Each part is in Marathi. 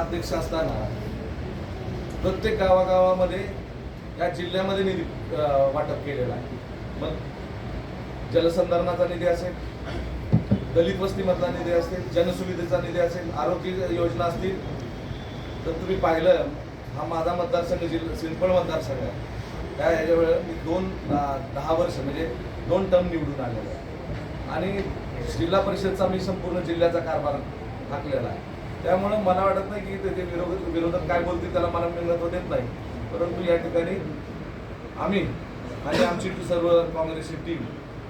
अध्यक्ष असताना प्रत्येक गावागावामध्ये या जिल्ह्यामध्ये निधी वाटप केलेला आहे. मग जलसंधारणाचा निधी असेल दलित वस्तीमधला निधी असेल जनसुविधेचा निधी असेल आरोग्य योजना असतील तर तुम्ही पाहिलं हा माझा मतदारसंघ जिल्हा सिंपळ मतदारसंघ आहे. त्या ह्याच्यावेळेस मी दोन दहा वर्ष म्हणजे दोन टर्म निवडून आलेलो आहे. आणि जिल्हा परिषदचा मी संपूर्ण जिल्ह्याचा कारभार टाकलेला आहे. त्यामुळं मला वाटत नाही की त्याचे विरोधक विरोधक काय बोलतील त्याला मला मी देत नाही. परंतु या ठिकाणी आम्ही आणि आमची सर्व काँग्रेसची टीम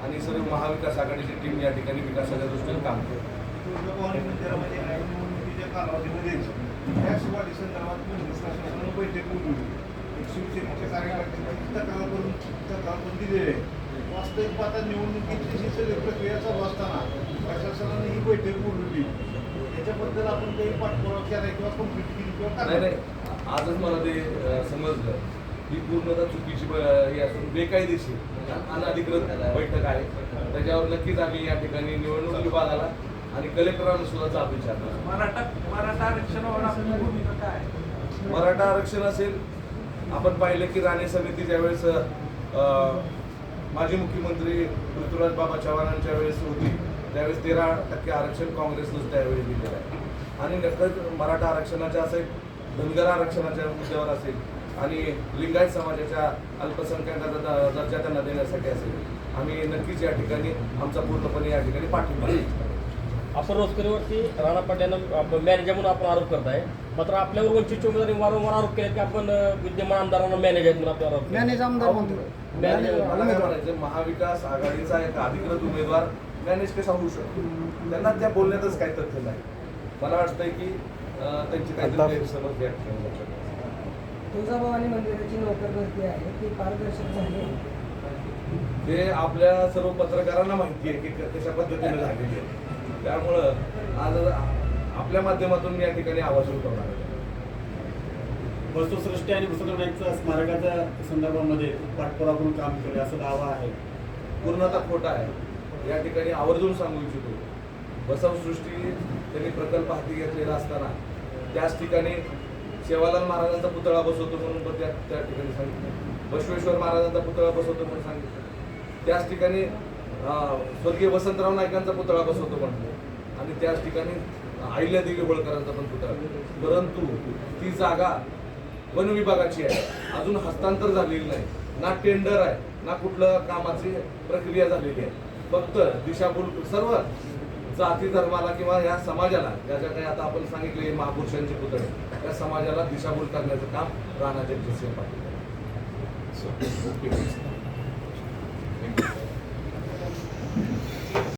आणि सर्व महाविकास आघाडीची टीम या ठिकाणी विकासाच्या दृष्टीने काम करतो निवडणुकीच्या संदर्भात करून वास्तविक पाहता निवडणुकीची ही प्रक्रिया चालू असताना प्रशासनाने ही बैठक बोलवली. याच्याबद्दल आपण काही पाठपुरावा केला किंवा केली किंवा नाही? नाही आजच मला ते समजलं ही पूर्णतः चुकीची हे असून बेकायदेशीर अनधिकृत बैठक आहे त्याच्यावर नक्कीच आम्ही या ठिकाणी निवडणूक विभागाला आणि कलेक्टरांना सुद्धा जाब विचारणार मराठा मराठा आरक्षणावर आपली भूमिका काय आहे? मराठा आरक्षण असेल आपण पाहिलं की राणे समिती ज्यावेळेस अं, माजी मुख्यमंत्री पृथ्वीराज बाबा चव्हाणांच्या वेळेस होती त्यावेळेस तेरा टक्के आरक्षण काँग्रेसनंच त्यावेळी दिलेलं आहे. आणि नक्कीच मराठा आरक्षणाच्या असेल धनगर आरक्षणाच्या मुद्द्यावर असेल आणि लिंगायत समाजाच्या अल्पसंख्याकाचा द- दर्जा त्यांना देण्यासाठी असेल. आम्ही नक्कीच या ठिकाणी आमचा पूर्णपणे या ठिकाणी पाठिंबा आपण रोजकरीवरती राणा आपण मॅनेजर म्हणून आपण आरोप करताय. मात्र आपल्यावर वंचित उमेदवारी वारंवार आरोप केले की आपण विद्यमान आमदारांना मॅनेज आहेत म्हणून आपल्यावर आरोप. मॅनेज आमदार म्हणतो काय महाविकास आघाडीचा एक अधिकृत उमेदवार मॅनेज कसा होऊ शकतो? त्यांना त्या बोलण्यातच काही तथ्य नाही. मला वाटतंय की त्यांची लक्षात आली. तुळजाभवानी मंदिराची नोकर भरती आहे ती पारदर्शक झाली आहे. हे आपल्या सर्व पत्रकारांना माहिती आहे की क- कशा पद्धतीने झालेली आहे. त्यामुळं आज आपल्या माध्यमातून मी या ठिकाणी आवाज उठवणार आहे. वस्तुसृष्टी आणि पुस्तकांच्या स्मारकाच्या संदर्भामध्ये पाठपुरावा करून काम केले असा दावा आहे. पूर्णतः खोटा आहे. या ठिकाणी आवर्जून सांगू इच्छितो. बसवसृष्टी त्यांनी प्रकल्प हाती घेतलेला असताना त्याच ठिकाणी सेवालाल महाराजांचा पुतळा बसवतो म्हणून पण त्या त्या ठिकाणी सांगितलं. बसवेश्वर महाराजांचा पुतळा बसवतो म्हणून सांगितलं. त्याच ठिकाणी स्वर्गीय वसंतराव नायकांचा पुतळा बसवतो म्हणतो आणि त्याच ठिकाणी अहिल्यादेवी होळकरांचा पण पुतळा. परंतु ती जागा वन विभागाची आहे. अजून हस्तांतर झालेली नाही. ना टेंडर आहे ना कुठलं कामाची प्रक्रिया झालेली आहे. फक्त दिशाभूल सर्व जाती धर्माला किंवा या समाजाला ज्याच्या काही आता आपण सांगितले महापुरुषांचे पुतळे त्या समाजाला दिशाभूल करण्याचं काम राणा जगजितसिंह पाटील